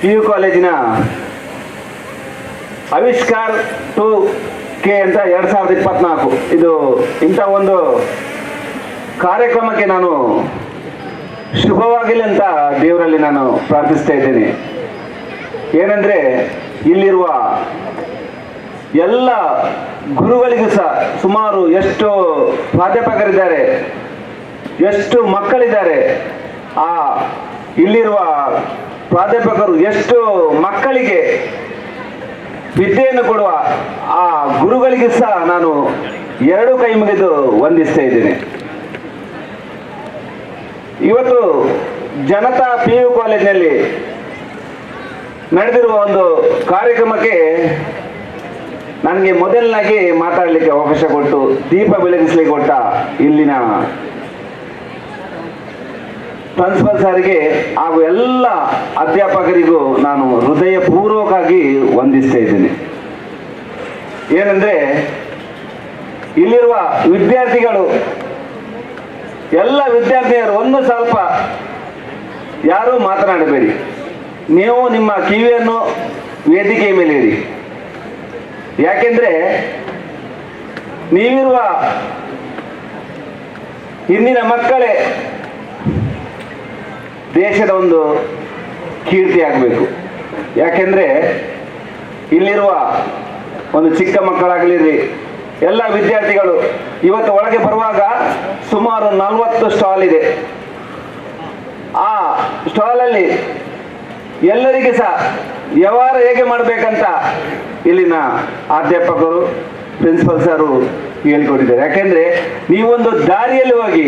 P U ಕಾಲೇಜಿನ ಆವಿಷ್ಕಾರ್ to K ಅಂತ ಎರಡು ಸಾವಿರದ ಇಪ್ಪತ್ನಾಲ್ಕು. ಇದು ಇಂಥ ಒಂದು ಕಾರ್ಯಕ್ರಮಕ್ಕೆ ನಾನು ಶುಭವಾಗಲಿ ಅಂತ ದೇವರಲ್ಲಿ ನಾನು ಪ್ರಾರ್ಥಿಸ್ತಾ ಇದ್ದೀನಿ. ಏನಂದ್ರೆ ಇಲ್ಲಿರುವ ಎಲ್ಲ ಗುರುಗಳಿಗೂ ಸಹ ಸುಮಾರು ಎಷ್ಟು ಪ್ರಾಧ್ಯಾಪಕರಿದ್ದಾರೆ, ಎಷ್ಟು ಮಕ್ಕಳಿದ್ದಾರೆ. ಆ ಇಲ್ಲಿರುವ ಪ್ರಾಧ್ಯಾಪಕರು ಎಷ್ಟು ಮಕ್ಕಳಿಗೆ ವಿದ್ಯೆಯನ್ನು ಕೊಡುವ ಆ ಗುರುಗಳಿಗೆ ಸಹ ನಾನು ಎರಡು ಕೈ ಮುಗಿದು ವಂದಿಸ್ತಾ ಇದ್ದೇನೆ. ಇವತ್ತು ಜನತಾ ಪಿ ಯು ಕಾಲೇಜಿನಲ್ಲಿ ನಡೆದಿರುವ ಒಂದು ಕಾರ್ಯಕ್ರಮಕ್ಕೆ ನನಗೆ ಮೊದಲನಾಗಿ ಮಾತಾಡಲಿಕ್ಕೆ ಅವಕಾಶ ಕೊಟ್ಟು ದೀಪ ಬೆಳಗಿಸ್ಲಿಕ್ಕೆ ಕೊಟ್ಟ ಇಲ್ಲಿನ ಪ್ರಿನ್ಸಿಪಲ್ ಸಾರಿಗೆ ಹಾಗೂ ಎಲ್ಲ ಅಧ್ಯಾಪಕರಿಗೂ ನಾನು ಹೃದಯಪೂರ್ವಕವಾಗಿ ವಂದಿಸ್ತಾ ಇದ್ದೇನೆ. ಏನಂದ್ರೆ, ಇಲ್ಲಿರುವ ವಿದ್ಯಾರ್ಥಿಗಳು, ಎಲ್ಲ ವಿದ್ಯಾರ್ಥಿಯರು ಒಂದು ಸ್ವಲ್ಪ ಯಾರೂ ಮಾತನಾಡಬೇಡಿ. ನೀವು ನಿಮ್ಮ ಕಿವಿಯನ್ನು ವೇದಿಕೆ ಮೇಲೆ ಇರಿ. ಯಾಕೆಂದ್ರೆ, ನೀವಿರುವ ಇಂದಿನ ಮಕ್ಕಳೇ ದೇಶದ ಒಂದು ಕೀರ್ತಿ ಆಗಬೇಕು. ಯಾಕೆಂದ್ರೆ ಇಲ್ಲಿರುವ ಒಂದು ಚಿಕ್ಕ ಮಕ್ಕಳಾಗಲಿರಿ, ಎಲ್ಲ ವಿದ್ಯಾರ್ಥಿಗಳು ಇವತ್ತು ಒಳಗೆ ಬರುವಾಗ ಸುಮಾರು ನಲವತ್ತು ಸ್ಟಾಲ್ ಇದೆ. ಆ ಸ್ಟಾಲಲ್ಲಿ ಎಲ್ಲರಿಗೆ ಸಹ ವ್ಯವಹಾರ ಹೇಗೆ ಮಾಡಬೇಕಂತ ಇಲ್ಲಿನ ಅಧ್ಯಾಪಕರು, ಪ್ರಿನ್ಸಿಪಲ್ ಸಾರು ಹೇಳ್ಕೊಟ್ಟಿದ್ದಾರೆ. ಯಾಕೆಂದ್ರೆ ನೀವೊಂದು ದಾರಿಯಲ್ಲಿ ಹೋಗಿ,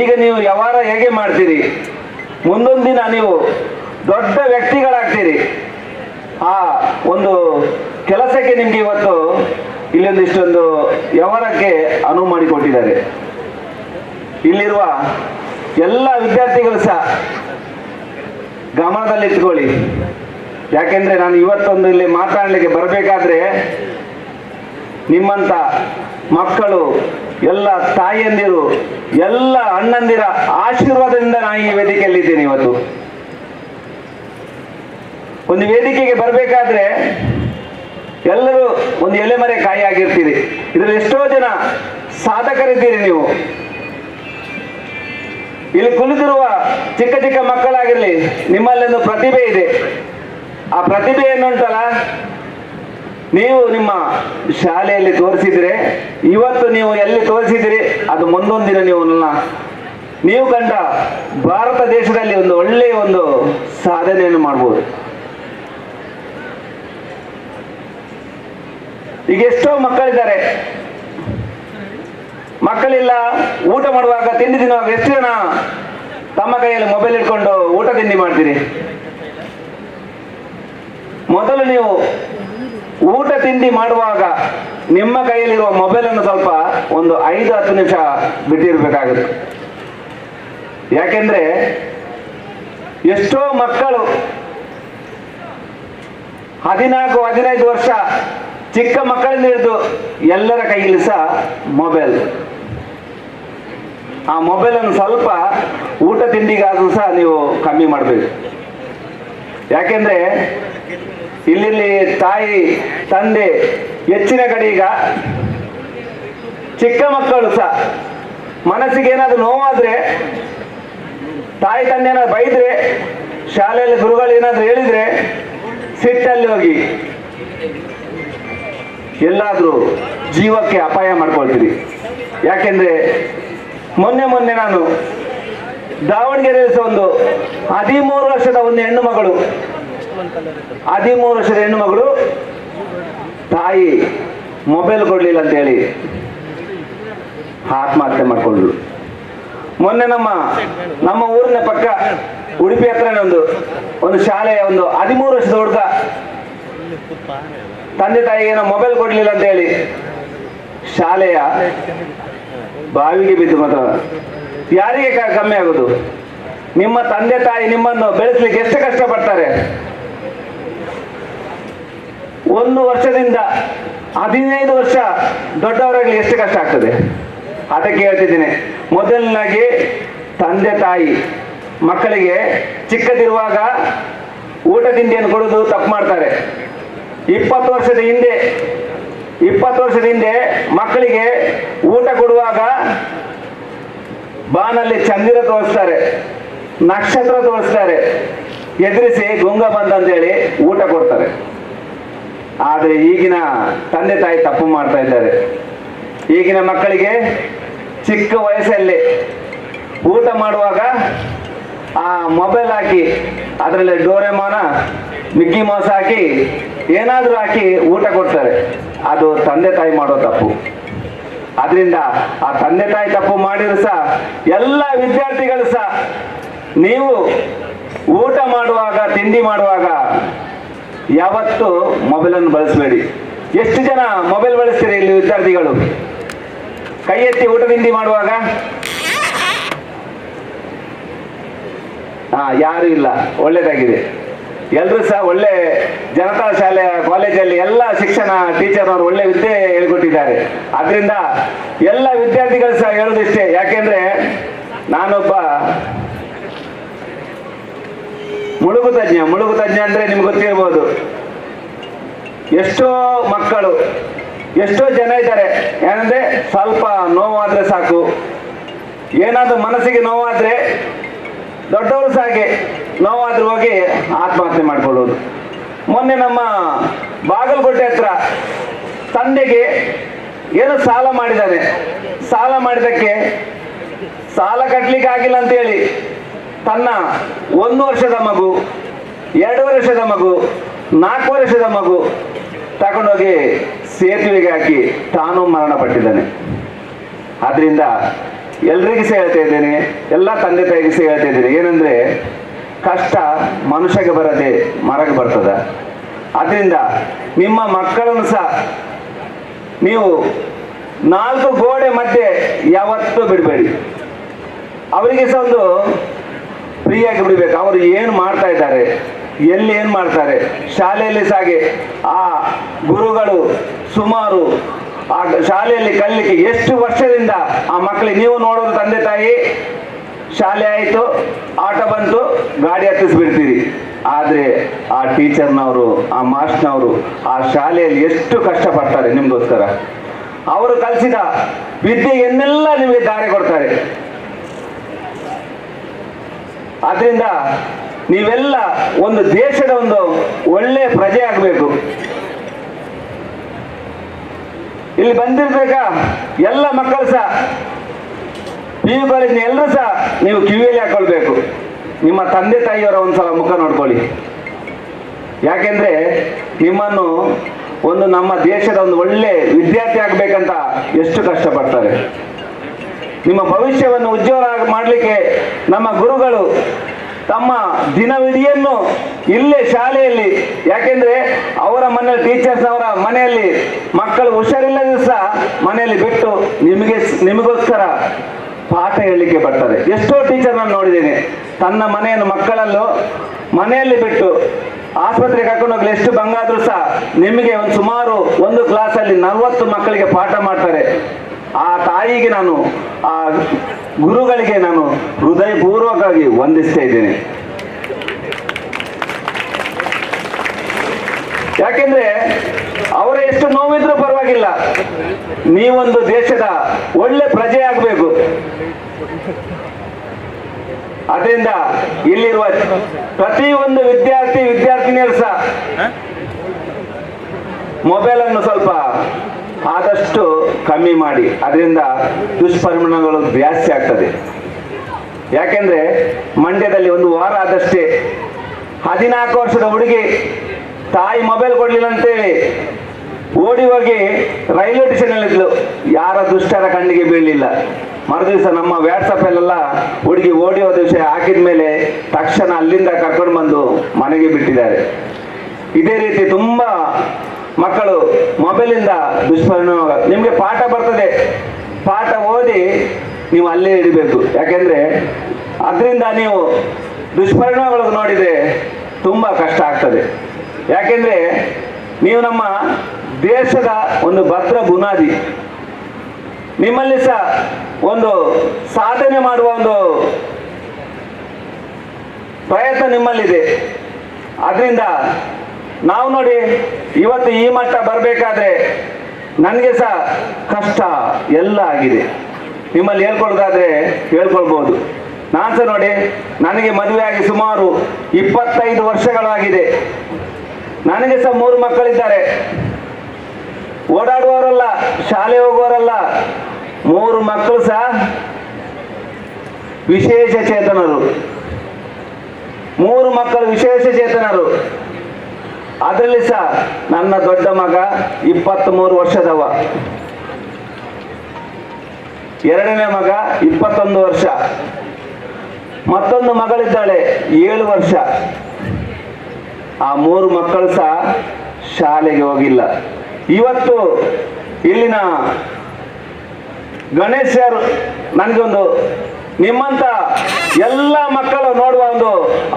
ಈಗ ನೀವು ವ್ಯವಹಾರ ಹೇಗೆ ಮಾಡ್ತೀರಿ? ಮುಂದೊಂದು ದಿನ ನೀವು ದೊಡ್ಡ ವ್ಯಕ್ತಿಗಳಾಗ್ತೀರಿ. ಆ ಒಂದು ಕೆಲಸಕ್ಕೆ ನಿಮ್ಗೆ ಇವತ್ತು ಇಲ್ಲೊಂದಿಷ್ಟೊಂದು ವ್ಯವಹಾರಕ್ಕೆ ಅನುವು ಮಾಡಿಕೊಟ್ಟಿದ್ದಾರೆ. ಇಲ್ಲಿರುವ ಎಲ್ಲ ವಿದ್ಯಾರ್ಥಿಗಳು ಸಹ ಗಮನದಲ್ಲಿಟ್ಕೊಳ್ಳಿ. ಯಾಕೆಂದ್ರೆ ನಾನು ಇವತ್ತೊಂದು ಇಲ್ಲಿ ಮಾತಾಡಲಿಕ್ಕೆ ಬರಬೇಕಾದ್ರೆ ನಿಮ್ಮಂತ ಮಕ್ಕಳು ಎಲ್ಲ ತಾಯಿಯಂದಿರು, ಎಲ್ಲ ಅಣ್ಣಂದಿರ ಆಶೀರ್ವಾದದಿಂದ ನಾನು ಈ ವೇದಿಕೆಯಲ್ಲಿದ್ದೇನೆ ಇವತ್ತು. ಒಂದು ವೇದಿಕೆಗೆ ಬರಬೇಕಾದ್ರೆ ಎಲ್ಲರೂ ಒಂದು ಎಲೆಮರೆ ಕಾಯಿ ಆಗಿರ್ತೀರಿ. ಇದರಲ್ಲಿ ಎಷ್ಟೋ ಜನ ಸಾಧಕರಿದ್ದೀರಿ ನೀವು. ಇಲ್ಲಿ ಕುಳಿತಿರುವ ಚಿಕ್ಕ ಚಿಕ್ಕ ಮಕ್ಕಳಾಗಿರ್ಲಿ, ನಿಮ್ಮಲ್ಲೊಂದು ಪ್ರತಿಭೆ ಇದೆ. ಆ ಪ್ರತಿಭೆ ಏನುಂಟಲ್ಲ ನೀವು ನಿಮ್ಮ ಶಾಲೆಯಲ್ಲಿ ತೋರಿಸಿದ್ರೆ, ಇವತ್ತು ನೀವು ಎಲ್ಲಿ ತೋರಿಸಿದಿರಿ, ಅದು ಮುಂದೊಂದಿನ ನೀವು ನೀವು ಕಂಡ ಭಾರತ ದೇಶದಲ್ಲಿ ಒಂದು ಒಳ್ಳೆಯ ಒಂದು ಸಾಧನೆಯನ್ನು ಮಾಡ್ಬೋದು. ಈಗ ಎಷ್ಟೋ ಮಕ್ಕಳಿದ್ದಾರೆ. ಮಕ್ಕಳಿಲ್ಲ, ಊಟ ಮಾಡುವಾಗ ತಿಂಡಿ ತಿನ್ನುವಾಗ ಎಷ್ಟು ಜನ ತಮ್ಮ ಕೈಯಲ್ಲಿ ಮೊಬೈಲ್ ಇಟ್ಕೊಂಡು ಊಟ ತಿಂಡಿ ಮಾಡ್ತೀರಿ? ಮೊದಲು ನೀವು ತಿಂಡಿ ಮಾಡುವಾಗ ನಿಮ್ಮ ಕೈಯಲ್ಲಿರುವ ಮೊಬೈಲ್ ಅನ್ನು ಸ್ವಲ್ಪ ಒಂದು ಐದು, ಹತ್ತು ನಿಮಿಷ ಬಿಟ್ಟಿರ್ಬೇಕಾಗುತ್ತೆ. ಯಾಕೆಂದ್ರೆ ಎಷ್ಟೋ ಮಕ್ಕಳು ಹದಿನಾಲ್ಕು, ಹದಿನೈದು ವರ್ಷ ಚಿಕ್ಕ ಮಕ್ಕಳಿಂದ ಹಿಡಿದು ಎಲ್ಲರ ಕೈಯಲ್ಲಿ ಸಹ ಮೊಬೈಲ್ ಆ ಮೊಬೈಲ್ ಅನ್ನು ಸ್ವಲ್ಪ ಊಟ ತಿಂಡಿಗಾದ್ರೂ ಸಹ ನೀವು ಕಮ್ಮಿ ಮಾಡಬೇಕು. ಯಾಕೆಂದ್ರೆ ಇಲ್ಲಿ ತಾಯಿ, ತಂದೆ, ಹೆಚ್ಚಿನ ಕಡೆ ಈಗ ಚಿಕ್ಕ ಮಕ್ಕಳು ಸಹ. ಮನಸ್ಸಿಗೆ ಏನಾದ್ರು ನೋವಾದ್ರೆ, ತಾಯಿ, ತಂದೆ ಏನಾದ್ರು ಬೈದ್ರೆ, ಶಾಲೆಯಲ್ಲಿ ಗುರುಗಳು ಏನಾದ್ರು ಹೇಳಿದ್ರೆ, ಸಿಟ್ಟಲ್ಲಿ ಹೋಗಿ. ಎಲ್ಲಾದ್ರೂ ಜೀವಕ್ಕೆ ಅಪಾಯ ಮಾಡ್ಕೊಳ್ತೀರಿ. ಯಾಕೆಂದ್ರೆ ಮೊನ್ನೆ ಮೊನ್ನೆ ನಾನು ದಾವಣಗೆರೆಯಲ್ಲಿ ಒಂದು ಹದಿಮೂರು ವರ್ಷದ ಒಂದು ಹೆಣ್ಣು ಮಗಳು ಹದಿಮೂರು ವರ್ಷದ ಹೆಣ್ಣು ಮಗಳು ತಾಯಿ ಮೊಬೈಲ್ ಕೊಡ್ಲಿಲ್ಲ ಅಂತ ಹೇಳಿ ಆತ್ಮಹತ್ಯೆ ಮಾಡ್ಕೊಂಡ್ರು ಮೊನ್ನೆ ನಮ್ಮ ನಮ್ಮ ಊರಿನ ಪಕ್ಕ ಉಡುಪಿ ಹತ್ರನೇ ಒಂದು ಒಂದು ಶಾಲೆಯ ಒಂದು ಹದಿಮೂರು ವರ್ಷದ ಹುಡುಗ ತಂದೆ ತಾಯಿಗೆ ಏನೋ ಮೊಬೈಲ್ ಕೊಡ್ಲಿಲ್ಲ ಅಂತ ಹೇಳಿ ಶಾಲೆಯ ಬಾವಿಗೆ ಬಿದ್ದು ಮಾತ್ರ. ಯಾರಿಗೆ ಕಮ್ಮಿ ಆಗೋದು? ನಿಮ್ಮ ತಂದೆ ತಾಯಿ ನಿಮ್ಮನ್ನು ಬೆಳೆಸಲಿಕ್ಕೆ ಎಷ್ಟು ಕಷ್ಟಪಡ್ತಾರೆ? ಒಂದು ವರ್ಷದಿಂದ ಹದಿನೈದು ವರ್ಷ ದೊಡ್ಡವರಾಗಲಿ ಎಷ್ಟು ಕಷ್ಟ ಆಗ್ತದೆ? ಅದಕ್ಕೆ ಹೇಳ್ತಿದ್ದೀನಿ. ಮೊದಲನಾಗಿ ತಂದೆ ತಾಯಿ ಮಕ್ಕಳಿಗೆ ಚಿಕ್ಕದಿರುವಾಗ ಊಟ ತಿಂಡಿಯನ್ನು ಕೊಡೋದು ತಪ್ಪು ಮಾಡ್ತಾರೆ. ಇಪ್ಪತ್ತು ವರ್ಷದ ಹಿಂದೆ, ಇಪ್ಪತ್ತು ವರ್ಷದ ಹಿಂದೆ ಮಕ್ಕಳಿಗೆ ಊಟ ಕೊಡುವಾಗ ಬಾನಲ್ಲಿ ಚಂದಿರ ತೋರಿಸ್ತಾರೆ, ನಕ್ಷತ್ರ ತೋರಿಸ್ತಾರೆ, ಎದುರಿಸಿ ಗುಂಗ ಬಂದಂತೇಳಿ ಊಟ ಕೊಡ್ತಾರೆ. ಆದರೆ ಈಗಿನ ತಂದೆ ತಾಯಿ ತಪ್ಪು ಮಾಡ್ತಾ ಇದ್ದಾರೆ. ಈಗಿನ ಮಕ್ಕಳಿಗೆ ಚಿಕ್ಕ ವಯಸ್ಸಲ್ಲಿ ಊಟ ಮಾಡುವಾಗ ಆ ಮೊಬೈಲ್ ಹಾಕಿ, ಅದರಲ್ಲಿ ಡೋರೆಮಾನ ಮಿಕ್ಕಿ ಮೌಸ್ ಹಾಕಿ, ಏನಾದರೂ ಹಾಕಿ ಊಟ ಕೊಡ್ತಾರೆ. ಅದು ತಂದೆ ತಾಯಿ ಮಾಡೋ ತಪ್ಪು. ಅದರಿಂದ ಆ ತಂದೆ ತಾಯಿ ತಪ್ಪು ಮಾಡಿದ್ರು ಸಹ ಎಲ್ಲ ವಿದ್ಯಾರ್ಥಿಗಳು ಸಹ ನೀವು ಊಟ ಮಾಡುವಾಗ, ತಿಂಡಿ ಮಾಡುವಾಗ ಯಾವತ್ತು ಮೊಬೈಲನ್ನು ಬಳಸಬೇಡಿ. ಎಷ್ಟು ಜನ ಮೊಬೈಲ್ ಬಳಸ್ತೀರಿ ಇಲ್ಲಿ ವಿದ್ಯಾರ್ಥಿಗಳು? ಕೈ ಎತ್ತಿ ಊಟ ತಿಂಡಿ ಮಾಡುವಾಗ? ಹಾ, ಯಾರು ಇಲ್ಲ. ಒಳ್ಳೇದಾಗಿದೆ. ಎಲ್ಲರೂ ಸಹ ಒಳ್ಳೆ ಜನತಾ ಶಾಲೆ ಕಾಲೇಜಲ್ಲಿ ಎಲ್ಲ ಶಿಕ್ಷಣ ಟೀಚರ್ ಅವರು ಒಳ್ಳೆ ವಿದ್ಯೆ ಹೇಳ್ಕೊಟ್ಟಿದ್ದಾರೆ. ಅದರಿಂದ ಎಲ್ಲ ವಿದ್ಯಾರ್ಥಿಗಳು ಸಹ ಹೇಳೋದಿಷ್ಟೇ. ಯಾಕೆಂದ್ರೆ ನಾನೊಬ್ಬ ಮುಳುಗು ತಜ್ಞ ಮುಳುಗು ತಜ್ಞ ಅಂದ್ರೆ ನಿಮ್ಗೆ ಗೊತ್ತಿರ್ಬೋದು. ಎಷ್ಟೋ ಮಕ್ಕಳು, ಎಷ್ಟೋ ಜನ ಇದ್ದಾರೆ. ಏನಂದ್ರೆ ಸ್ವಲ್ಪ ನೋವಾದ್ರೆ ಸಾಕು. ಏನಾದ್ರೂ ಮನಸ್ಸಿಗೆ ನೋವಾದ್ರೆ ದೊಡ್ಡವರು ಸಾಕೆ. ನೋವಾದ್ರೂ ಹೋಗಿ ಆತ್ಮಹತ್ಯೆ ಮಾಡ್ಕೊಳ್ಳೋದು. ಮೊನ್ನೆ ನಮ್ಮ ಬಾಗಲಕೋಟೆ ಹತ್ರ ತಂದೆಗೆ ಏನೋ ಸಾಲ ಮಾಡಿದ್ದಾನೆ. ಸಾಲ ಮಾಡಿದಕ್ಕೆ ಸಾಲ ಕಟ್ಲಿಕ್ಕೆ ಆಗಿಲ್ಲ ಅಂತೇಳಿ. ತನ್ನ ಒಂದು ವರ್ಷದ ಮಗು, ಎರಡು ವರ್ಷದ ಮಗು, ನಾಲ್ಕು ವರ್ಷದ ಮಗು ತಗೊಂಡೋಗಿ ಸೇತುವೆಗೆ ಹಾಕಿ ತಾನು ಮರಣ ಪಟ್ಟಿದ್ದಾನೆ ಆದ್ರಿಂದ ಎಲ್ರಿಗೂ ಸಹ ಹೇಳ್ತಾ ಇದ್ದೇನೆ, ಎಲ್ಲ ತಂದೆ ತಾಯಿಗೆ ಸಹ ಹೇಳ್ತಾ ಇದ್ದೇನೆ, ಏನಂದ್ರೆ ಕಷ್ಟ ಮನುಷ್ಯಗೆ ಬರದೆ ಮರಗೆ ಬರ್ತದ. ಅದರಿಂದ ನಿಮ್ಮ ಮಕ್ಕಳನ್ನು ಸಹ ನೀವು ನಾಲ್ಕು ಗೋಡೆ ಮಧ್ಯೆ ಯಾವತ್ತೂ ಬಿಡಬೇಡಿ. ಅವರಿಗೆ ಸಹ ಒಂದು ಫ್ರೀಯಾಗಿ ಬಿಡಬೇಕು. ಅವರು ಏನು ಮಾಡ್ತಾ ಇದ್ದಾರೆ? ಎಲ್ಲಿ ಏನು ಮಾಡ್ತಾರೆ? ಶಾಲೆಯಲ್ಲಿ ಸಾಗೆ ಆ ಗುರುಗಳು ಸುಮಾರು ಆ ಶಾಲೆಯಲ್ಲಿ ಕಲಿಲಿಕ್ಕೆ ಎಷ್ಟು ವರ್ಷದಿಂದ ಆ ಮಕ್ಕಳಿಗೆ ನೀವು ನೋಡೋದು ತಂದೆ ತಾಯಿ, ಶಾಲೆ ಆಯಿತು, ಆಟ ಬಂತು, ಗಾಡಿ ಹತ್ತಿಸ್ಬಿಡ್ತೀರಿ. ಆದರೆ ಆ ಟೀಚರ್ನವರು, ಆ ಮಾಸ್ಟ್ನವರು ಆ ಶಾಲೆಯಲ್ಲಿ ಎಷ್ಟು ಕಷ್ಟಪಡ್ತಾರೆ ನಿಮಗೋಸ್ಕರ? ಅವರು ಕಲಿಸಿದ ವಿದ್ಯೆಯನ್ನೆಲ್ಲ ನಿಮಗೆ ದಾರಿ ಕೊಡ್ತಾರೆ. ಆದ್ರಿಂದ ನೀವೆಲ್ಲ ಒಂದು ದೇಶದ ಒಂದು ಒಳ್ಳೆ ಪ್ರಜೆ ಆಗಬೇಕು. ಇಲ್ಲಿ ಬಂದಿರ್ಬೇಕ? ಎಲ್ಲ ಮಕ್ಕಳು ಸಹ. ಪಿ ಯು ಎಲ್ಲರೂ ಸಹ ನೀವು ಕಿವಿಯಲ್ಲಿ ಹಾಕೊಳ್ಬೇಕು. ನಿಮ್ಮ ತಂದೆ ತಾಯಿಯವರ ಒಂದ್ಸಲ ಮುಖ ನೋಡ್ಕೊಳ್ಳಿ. ಯಾಕೆಂದ್ರೆ ನಿಮ್ಮನ್ನು ಒಂದು ನಮ್ಮ ದೇಶದ ಒಂದು ಒಳ್ಳೆ ವಿದ್ಯಾರ್ಥಿ ಆಗ್ಬೇಕಂತ ಎಷ್ಟು ಕಷ್ಟಪಡ್ತಾರೆ. ನಿಮ್ಮ ಭವಿಷ್ಯವನ್ನು ಉಜ್ವಲ ಮಾಡಲಿಕ್ಕೆ ನಮ್ಮ ಗುರುಗಳು ತಮ್ಮ ದಿನವಿಡಿಯನ್ನು ಇಲ್ಲೇ ಶಾಲೆಯಲ್ಲಿ, ಯಾಕೆಂದ್ರೆ ಅವರ ಮನೆಯಲ್ಲಿ ಟೀಚರ್ಸ್ ಅವರ ಮನೆಯಲ್ಲಿ ಮಕ್ಕಳು ಹುಷಾರಿಲ್ಲದ ಸಹ ಮನೆಯಲ್ಲಿ ಬಿಟ್ಟು ನಿಮಗೆ ನಿಮಗೋಸ್ಕರ ಪಾಠ ಹೇಳಲಿಕ್ಕೆ ಬರ್ತಾರೆ ಎಷ್ಟೋ ಟೀಚರ್ ನಾನು ನೋಡಿದ್ದೇನೆ, ತನ್ನ ಮನೆಯನ್ನು ಮಕ್ಕಳಲ್ಲೂ ಮನೆಯಲ್ಲಿ ಬಿಟ್ಟು ಆಸ್ಪತ್ರೆಗೆ ಕರ್ಕೊಂಡು ಹೋಗ್ಲಿ, ಎಷ್ಟು ಬಂಗಾದ್ರೂ ಸಹ ನಿಮಗೆ ಒಂದು ಸುಮಾರು ಒಂದು ಕ್ಲಾಸಲ್ಲಿ ನಲವತ್ತು ಮಕ್ಕಳಿಗೆ ಪಾಠ ಮಾಡ್ತಾರೆ. ಆ ತಾಯಿಗೆ ನಾನು ಆ ಗುರುಗಳಿಗೆ ನಾನು ಹೃದಯಪೂರ್ವಕವಾಗಿ ವಂದಿಸ್ತಾ ಇದ್ದೇನೆ. ಯಾಕೆಂದ್ರೆ ಅವರ ಎಷ್ಟು ನೋವಿದ್ರೂ ಪರವಾಗಿಲ್ಲ. ನೀವೊಂದು ದೇಶದ ಒಳ್ಳೆ ಪ್ರಜೆ ಆಗಬೇಕು. ಅದರಿಂದ ಇಲ್ಲಿರುವ ಪ್ರತಿಯೊಂದು ವಿದ್ಯಾರ್ಥಿ ವಿದ್ಯಾರ್ಥಿನಿಯರು ಸಹ ಮೊಬೈಲ್ ಅನ್ನು ಸ್ವಲ್ಪ ಆದಷ್ಟು ಕಮ್ಮಿ ಮಾಡಿ, ಅದರಿಂದ ದುಷ್ಪರಿಣಾಮಗಳು ಜಾಸ್ತಿ ಆಗ್ತದೆ. ಯಾಕೆಂದ್ರೆ ಮಂಡ್ಯದಲ್ಲಿ ಒಂದು ವಾರ ಆದಷ್ಟೇ ಹದಿನಾಲ್ಕು ವರ್ಷದ ಹುಡುಗಿ ತಾಯಿ ಮೊಬೈಲ್ ಕೊಡ್ಲಿಲ್ಲ ಅಂತೇಳಿ ಓಡಿ ಹೋಗಿ ರೈಲ್ವೆ ಸ್ಟೇಷನ್ ಇದ್ಲು. ಯಾರ ದುಷ್ಟರ ಕಣ್ಣಿಗೆ ಬೀಳಲಿಲ್ಲ. ಮರುದಿವಸ ನಮ್ಮ ವ್ಯಾಟ್ಸಪ್ ಅಲ್ಲೆಲ್ಲ ಹುಡುಗಿ ಓಡಿ ಹೋದ ವಿಷಯ ಹಾಕಿದ ಮೇಲೆ ತಕ್ಷಣ ಅಲ್ಲಿಂದ ಕರ್ಕೊಂಡು ಬಂದು ಮನೆಗೆ ಬಿಟ್ಟಿದ್ದಾರೆ. ಇದೇ ರೀತಿ ತುಂಬಾ ಮಕ್ಕಳು ಮೊಬೈಲಿಂದ ದುಷ್ಪರಿಣಾಮ ನಿಮಗೆ ಪಾಠ ಬರ್ತದೆ. ಪಾಠ ಓದಿ ನೀವು ಅಲ್ಲೇ ಇಡಬೇಕು. ಯಾಕೆಂದ್ರೆ ಅದರಿಂದ ನೀವು ದುಷ್ಪರಿಣಾಮಗಳು ನೋಡಿದರೆ ತುಂಬಾ ಕಷ್ಟ ಆಗ್ತದೆ. ಯಾಕೆಂದ್ರೆ ನೀವು ನಮ್ಮ ದೇಶದ ಒಂದು ಭದ್ರ ಬುನಾದಿ. ನಿಮ್ಮಲ್ಲಿ ಸಹ ಒಂದು ಸಾಧನೆ ಮಾಡುವ ಒಂದು ಪ್ರಯತ್ನ ನಿಮ್ಮಲ್ಲಿದೆ. ಅದರಿಂದ ನಾವು ನೋಡಿ, ಇವತ್ತು ಈ ಮಟ್ಟ ಬರಬೇಕಾದ್ರೆ ನನಗೆ ಸಹ ಕಷ್ಟ ಎಲ್ಲ ಆಗಿದೆ. ನಿಮ್ಮಲ್ಲಿ ಹೇಳ್ಕೊಳ್ಳೋದಾದ್ರೆ ಹೇಳ್ಕೊಳ್ಬೋದು. ನಾನು ಸಹ ನೋಡಿ, ನನಗೆ ಮದುವೆಯಾಗಿ ಸುಮಾರು ಇಪ್ಪತ್ತೈದು ವರ್ಷಗಳಾಗಿದೆ. ನನಗೆ ಸಹ ಮೂರು ಮಕ್ಕಳಿದ್ದಾರೆ. ಓಡಾಡುವವರಲ್ಲ, ಶಾಲೆ ಹೋಗುವವರಲ್ಲ, ಮೂರು ಮಕ್ಕಳು ಸಹ ವಿಶೇಷ ಚೇತನರು. ಮೂರು ಮಕ್ಕಳು ವಿಶೇಷ ಚೇತನರು. ಅದರಲ್ಲಿ ಸಹ ನನ್ನ ದೊಡ್ಡ ಮಗ ಇಪ್ಪತ್ತ್ಮೂರು ವರ್ಷದವ. ಎರಡನೇ ಮಗ ಇಪ್ಪತ್ತೊಂದು ವರ್ಷ. ಮತ್ತೊಂದು ಮಗಳಿದ್ದಾಳೆ ಏಳು ವರ್ಷ. ಆ ಮೂರು ಮಕ್ಕಳು ಸಹ ಶಾಲೆಗೆ ಹೋಗಿಲ್ಲ. ಇವತ್ತು ಇಲ್ಲಿನ ಗಣೇಶ್ ಸರ್ ನನಗೊಂದು ನಿಮ್ಮಂತ ಎಲ್ಲ ಮಕ್ಕಳು ನೋಡುವ ಒಂದು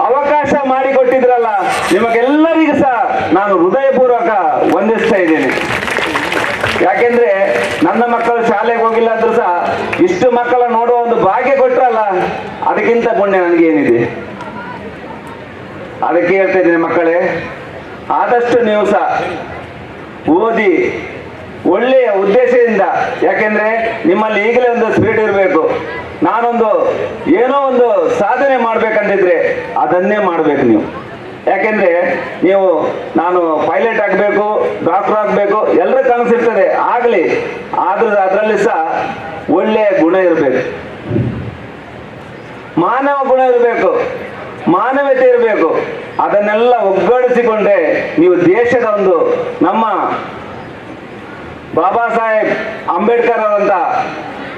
ಅವಕಾಶ ಮಾಡಿಕೊಟ್ಟಿದ್ರಲ್ಲ, ನಿಮಗೆಲ್ಲರಿಗೂ ಸಹ ನಾನು ಹೃದಯಪೂರ್ವಕ ವಂದಿಸ್ತಾ ಇದ್ದೇನೆ. ಯಾಕೆಂದ್ರೆ ನನ್ನ ಮಕ್ಕಳು ಶಾಲೆಗೆ ಹೋಗಿಲ್ಲ ಅಂದ್ರೂ ಸಹ ಇಷ್ಟು ಮಕ್ಕಳ ನೋಡುವ ಒಂದು ಭಾಗ್ಯ ಕೊಟ್ರಲ್ಲ, ಅದಕ್ಕಿಂತ ಪುಣ್ಯ ಏನಿದೆ? ಅದಕ್ಕೆ ಹೇಳ್ತಾ ಇದ್ದೀನಿ ಮಕ್ಕಳೇ, ಆದಷ್ಟು ನೀವು ಸಹ ಓದಿ ಒಳ್ಳೆಯ ಉದ್ದೇಶದಿಂದ, ಯಾಕೆಂದ್ರೆ ನಿಮ್ಮಲ್ಲಿ ಈಗಲೇ ಒಂದು ಸ್ಪಿರಿಟ್ ಇರಬೇಕು. ನಾನೊಂದು ಏನೋ ಒಂದು ಸಾಧನೆ ಮಾಡ್ಬೇಕಂತಿದ್ರೆ ಅದನ್ನೇ ಮಾಡ್ಬೇಕು ನೀವು. ಯಾಕೆಂದ್ರೆ ನೀವು, ನಾನು ಪೈಲಟ್ ಆಗಬೇಕು ಡಾಕ್ಟರ್ ಆಗಬೇಕು ಎಲ್ಲರ ಕನಸಿರ್ತದೆ, ಆಗಲಿ. ಆದ್ರ ಅದರಲ್ಲಿ ಸಹ ಒಳ್ಳೆಯ ಗುಣ ಇರಬೇಕು. ಮಾನವ ಗುಣ ಇರಬೇಕು. ಮಾನವತೆ ಇರಬೇಕು. ಅದನ್ನೆಲ್ಲ ಒಗ್ಗೂಡಿಸಿಕೊಂಡ್ರೆ ನೀವು ದೇಶದ ಒಂದು ನಮ್ಮ ಬಾಬಾ ಸಾಹೇಬ್ ಅಂಬೇಡ್ಕರ್ ಅವರಂತ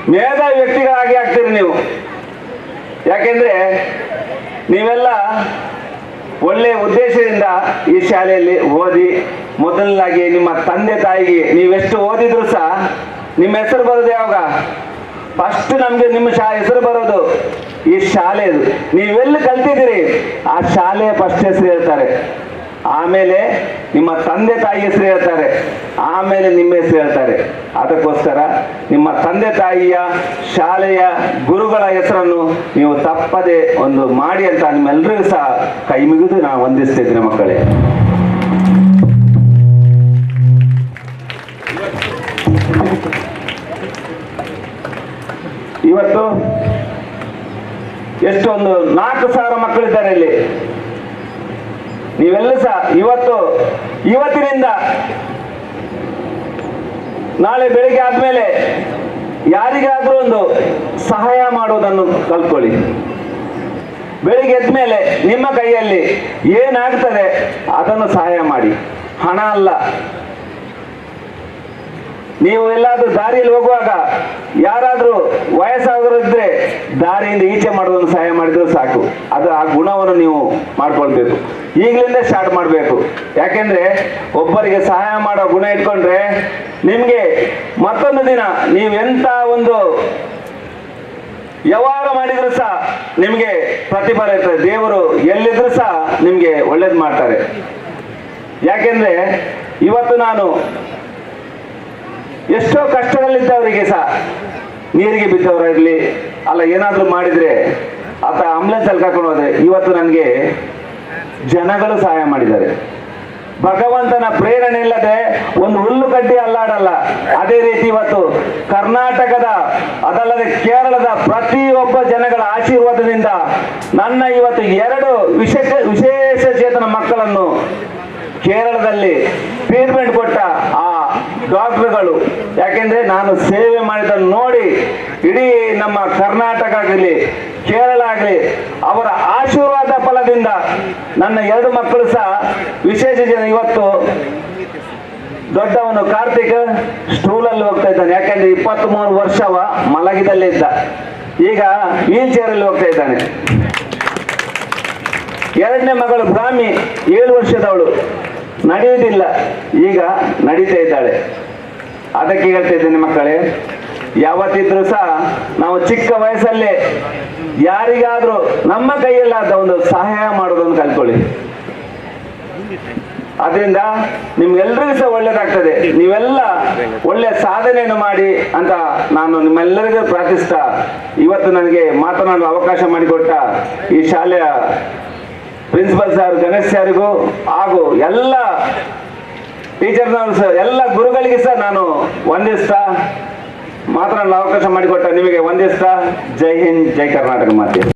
ಮೇಧಾವಿ ವ್ಯಕ್ತಿಗಳಾಗಿ ಆಗ್ತೀರಿ ನೀವು. ಯಾಕೆಂದ್ರೆ ನೀವೆಲ್ಲ ಒಳ್ಳೆಯ ಉದ್ದೇಶದಿಂದ ಈ ಶಾಲೆಯಲ್ಲಿ ಓದಿ ಮೊದಲನಾಗಿ ನಿಮ್ಮ ತಂದೆ ತಾಯಿಗೆ ನೀವೆಷ್ಟು ಓದಿದ್ರು ಸಹ ನಿಮ್ಮ ಹೆಸರು ಬರೋದು ಯಾವಾಗ? ಫಸ್ಟ್ ನಮ್ಗೆ ನಿಮ್ಮ ಶಾ ಹೆಸರು ಬರೋದು ಈ ಶಾಲೆದು ನೀವೆಲ್ಲಿ ಕಲ್ತಿದ್ದೀರಿ? ಆ ಶಾಲೆಯ ಫಸ್ಟ್ ಹೆಸರು ಹೇಳ್ತಾರೆ. ಆಮೇಲೆ ನಿಮ್ಮ ತಂದೆ ತಾಯಿ ಹೆಸರು ಹೇಳ್ತಾರೆ. ಆಮೇಲೆ ನಿಮ್ಮ ಹೆಸರು ಹೇಳ್ತಾರೆ. ಅದಕ್ಕೋಸ್ಕರ ನಿಮ್ಮ ತಂದೆ ತಾಯಿಯ ಶಾಲೆಯ ಗುರುಗಳ ಹೆಸರನ್ನು ನೀವು ತಪ್ಪದೆ ಒಂದು ಮಾಡಿ ಅಂತ ನಿಮ್ಮೆಲ್ಲರಿಗೂ ಸಹ ಕೈ ಮುಗಿದು ನಾನು ವಂದಿಸ್ತಿದ್ದೀನಿ ಮಕ್ಕಳೇ. ಇವತ್ತು ಎಷ್ಟೊಂದು ನಾಲ್ಕು ಸಾವಿರ ಮಕ್ಕಳಿದ್ದಾರೆ ಇಲ್ಲಿ. ನೀವೆಲ್ಲ ಸಹ ಇವತ್ತು, ಇವತ್ತಿನಿಂದ ನಾಳೆ ಬೆಳಿಗ್ಗೆ ಆದ್ಮೇಲೆ ಯಾರಿಗಾದ್ರೂ ಒಂದು ಸಹಾಯ ಮಾಡುವುದನ್ನು ಕಲ್ತ್ಕೊಳ್ಳಿ. ಬೆಳಿಗ್ಗೆ ಎದ್ಮೇಲೆ ನಿಮ್ಮ ಕೈಯಲ್ಲಿ ಏನಾಗ್ತದೆ ಅದನ್ನು ಸಹಾಯ ಮಾಡಿ. ಹಣ ಅಲ್ಲ ನೀವು ಎಲ್ಲಾದ್ರೂ ದಾರಿಯಲ್ಲಿ ಹೋಗುವಾಗ ಯಾರಾದ್ರೂ ವಯಸ್ಸಾದ್ರು ದಾರಿಯಿಂದ ಈಚೆ ಮಾಡೋದನ್ನು ಸಹಾಯ ಮಾಡಿದ್ರೆ ಸಾಕು. ಅದು ಆ ಗುಣವನ್ನು ನೀವು ಮಾಡ್ಕೊಳ್ಬೇಕು. ಈಗಲಿಂದ ಸ್ಟಾರ್ಟ್ ಮಾಡಬೇಕು. ಯಾಕೆಂದ್ರೆ ಒಬ್ಬರಿಗೆ ಸಹಾಯ ಮಾಡೋ ಗುಣ ಇಟ್ಕೊಂಡ್ರೆ ನಿಮ್ಗೆ ಮತ್ತೊಂದು ದಿನ ನೀವೆಂತ ಒಂದು ವ್ಯವಹಾರ ಮಾಡಿದ್ರು ಸಹ ನಿಮ್ಗೆ ಪ್ರತಿಫಲ ಇರ್ತದೆ. ದೇವರು ಎಲ್ಲಿದ್ರು ಸಹ ನಿಮ್ಗೆ ಒಳ್ಳೇದು ಮಾಡ್ತಾರೆ. ಯಾಕೆಂದ್ರೆ ಇವತ್ತು ನಾನು ಎಷ್ಟೋ ಕಷ್ಟದಲ್ಲಿದ್ದವರಿಗೆ ಸಹ ನೀರಿಗೆ ಬಿದ್ದವರಾಗಲಿ ಅಲ್ಲ, ಏನಾದರೂ ಮಾಡಿದ್ರೆ ಆತ ಆಂಬುಲೆನ್ಸ್ ಅಲ್ಲಿ ಕರ್ಕೊಂಡು ಹೋದ್ರೆ ಇವತ್ತು ನನಗೆ ಜನಗಳು ಸಹಾಯ ಮಾಡಿದ್ದಾರೆ. ಭಗವಂತನ ಪ್ರೇರಣೆ ಇಲ್ಲದೆ ಒಂದು ಹುಲ್ಲು ಕಡ್ಡಿ ಅಲ್ಲಾಡಲ್ಲ. ಅದೇ ರೀತಿ ಇವತ್ತು ಕರ್ನಾಟಕದ, ಅದಲ್ಲದೆ ಕೇರಳದ ಪ್ರತಿಯೊಬ್ಬ ಜನಗಳ ಆಶೀರ್ವಾದದಿಂದ ನನ್ನ ಇವತ್ತು ಎರಡು ವಿಶೇಷ ವಿಶೇಷ ಚೇತನ ಮಕ್ಕಳನ್ನು ಕೇರಳದಲ್ಲಿ ಟ್ರೀಟ್ಮೆಂಟ್ ಕೊಟ್ಟ ಆ ಡಾಕ್ಟರ್ಗಳು ಯಾಕೆಂದ್ರೆ ನಾನು ಸೇವೆ ಮಾಡಿದ್ದನ್ನು ನೋಡಿ ಇಡೀ ನಮ್ಮ ಕರ್ನಾಟಕ ಆಗಲಿ, ಕೇರಳ ಆಗಲಿ, ಅವರ ಆಶೀರ್ವಾದ ಫಲದಿಂದ ನನ್ನ ಎರಡು ಮಕ್ಕಳು ಸಹ ವಿಶೇಷ ಜನ ಇವತ್ತು ದೊಡ್ಡವನು ಕಾರ್ತಿಕ್ ಸ್ಟೂಲಲ್ಲಿ ಹೋಗ್ತಾ ಇದ್ದಾನೆ. ಯಾಕೆಂದ್ರೆ ಇಪ್ಪತ್ತ್ ಮೂರು ವರ್ಷವ ಮಲಗಿದಲ್ಲೇ ಇದ್ದ. ಈಗ ವೀಲ್ ಚೇರಲ್ಲಿ ಹೋಗ್ತಾ ಇದ್ದಾನೆ. ಎರಡನೇ ಮಗಳು ಬ್ರಾಹ್ಮಿ ಏಳು ವರ್ಷದವಳು. ನಡೆಯುವುದಿಲ್ಲ. ಈಗ ನಡೀತಾ ಇದ್ದಾಳೆ. ಅದಕ್ಕೆ ಹೇಳ್ತಾ ಇದ್ದೇನೆ ಮಕ್ಕಳೇ, ಯಾವತ್ತಿದ್ರೂ ಸಹ ನಾವು ಚಿಕ್ಕ ವಯಸ್ಸಲ್ಲೇ ಯಾರಿಗಾದ್ರೂ ನಮ್ಮ ಕೈಯಲ್ಲಾದ ಒಂದು ಸಹಾಯ ಮಾಡೋದನ್ನು ಕಲ್ತ್ಕೊಳ್ಳಿ. ಅದರಿಂದ ನಿಮ್ಗೆಲ್ರಿಗೂ ಸಹ ಒಳ್ಳೇದಾಗ್ತದೆ. ನೀವೆಲ್ಲ ಒಳ್ಳೆ ಸಾಧನೆಯನ್ನು ಮಾಡಿ ಅಂತ ನಾನು ನಿಮ್ಮೆಲ್ಲರಿಗೂ ಪ್ರಾರ್ಥಿಸ್ತಾ, ಇವತ್ತು ನನಗೆ ಮಾತನಾಡಲು ಅವಕಾಶ ಮಾಡಿಕೊಟ್ಟ ಈ ಶಾಲೆಯ ಪ್ರಿನ್ಸಿಪಲ್ ಸರ್ ಗಣೇಶ್ ಸರ್ಗೂ ಹಾಗೂ ಎಲ್ಲ ಟೀಚರ್ಸ್ ಎಲ್ಲ ಗುರುಗಳಿಗೆ ಸರ್ ನಾನು ವಂದಿಸ್ತಾ, ಮಾತ್ರ ಅವಕಾಶ ಮಾಡಿಕೊಟ್ಟ ನಿಮಗೆ ವಂದಿಸ್ತಾ, ಜೈ ಹಿಂದ್, ಜೈ ಕರ್ನಾಟಕ ಮಾತೆ.